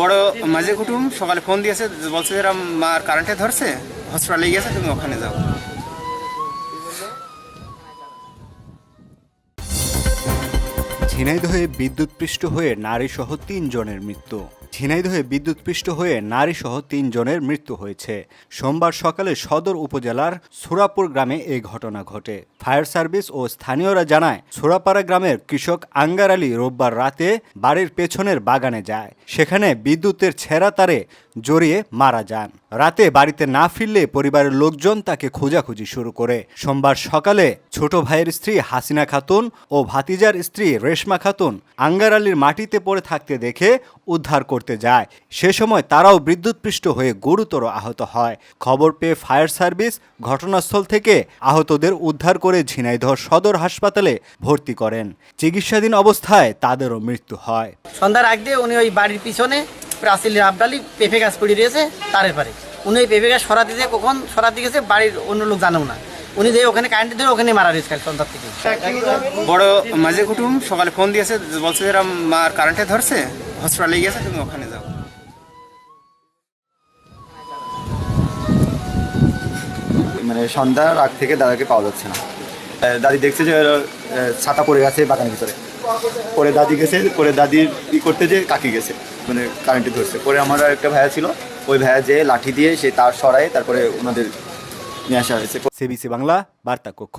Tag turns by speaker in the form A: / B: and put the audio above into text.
A: বড় মাঝে কুটুম, সকালে ফোন দিয়েছে, বলছে এরা মার কারেন্টে ধরছে হসপিটালে গেছে তুমি ওখানে যাও।
B: ঝিনাইদহে বিদ্যুৎপৃষ্ট হয়ে নারী সহ তিনজনের মৃত্যু। ঝিনাইদহে বিদ্যুৎপৃষ্ট হয়ে নারীসহ তিনজনের মৃত্যু হয়েছে। সোমবার সকালে সদর উপজেলার সুরাপুর গ্রামে এই ঘটনা ঘটে। ফায়ার সার্ভিস ও স্থানীয়রা জানায়, সুরাপাড়া গ্রামের কৃষক আঙ্গার আলী রোববার রাতে বাড়ির পেছনের বাগানে যায়। সেখানে বিদ্যুতের ছেঁড়া তারে জড়িয়ে মারা যান। রাতে বাড়িতে না ফিরলে পরিবারের লোকজন তাকে খোঁজাখুঁজি শুরু করে। সোমবার সকালে ছোট ভাইয়ের স্ত্রী হাসিনা খাতুন ও ভাতিজার স্ত্রী রেশমা খাতুন আঙ্গার আলীর মাটিতে পড়ে থাকতে দেখে উদ্ধার করতে যায়। সে সময় তারাও বিদ্যুৎপৃষ্ট হয়ে গুরুতর আহত হয়। খবর পেয়ে ফায়ার সার্ভিস ঘটনাস্থল থেকে আহতদের উদ্ধার করে ঝিনাইদহ সদর হাসপাতালে ভর্তি করেন। চিকিৎসাধীন অবস্থায় তাদেরও মৃত্যু হয়।
C: সন্ধ্যার আগ উনি ওই বাড়ির পিছনে প্রাচীলের আবডালি পেঁপে গাছ পড়ে রয়েছে তারের পারে। উনি ওই পেঁপে গাছ সরাতে দিয়ে কখন সরাতে গেছে বাড়ির অন্য লোক জানেও না। উনি যে ওখানে কারেন্ট ধরে ওখানে মারা রয়েছে কাল সন্ধ্যার থেকে
A: বড় মাঝে কুটুম সকালে ফোন দিয়েছে বলছে এরম মার কারেন্টে ধরছে হসপিটালে গেছে তুমি ওখানে যাও।
D: মানে সন্ধ্যার আগ থেকে দাদাকে পাওয়া যাচ্ছে না। আহ, দাদি দেখছে যে ছাতা পড়ে গেছে বাগানের ভিতরে। পরে দাদি গেছে, পরে দাদির ই করতে যে কাকি গেছে মানে কারেন্টে ধরছে। পরে আমার একটা ভাইয়া ছিল, ওই ভাইয়া যে লাঠি দিয়ে সে তার সরায় তারপরে ওনাদের নিয়ে আসা হয়েছে।
B: সেবিসি বাংলা, বার্তা কক্ষ।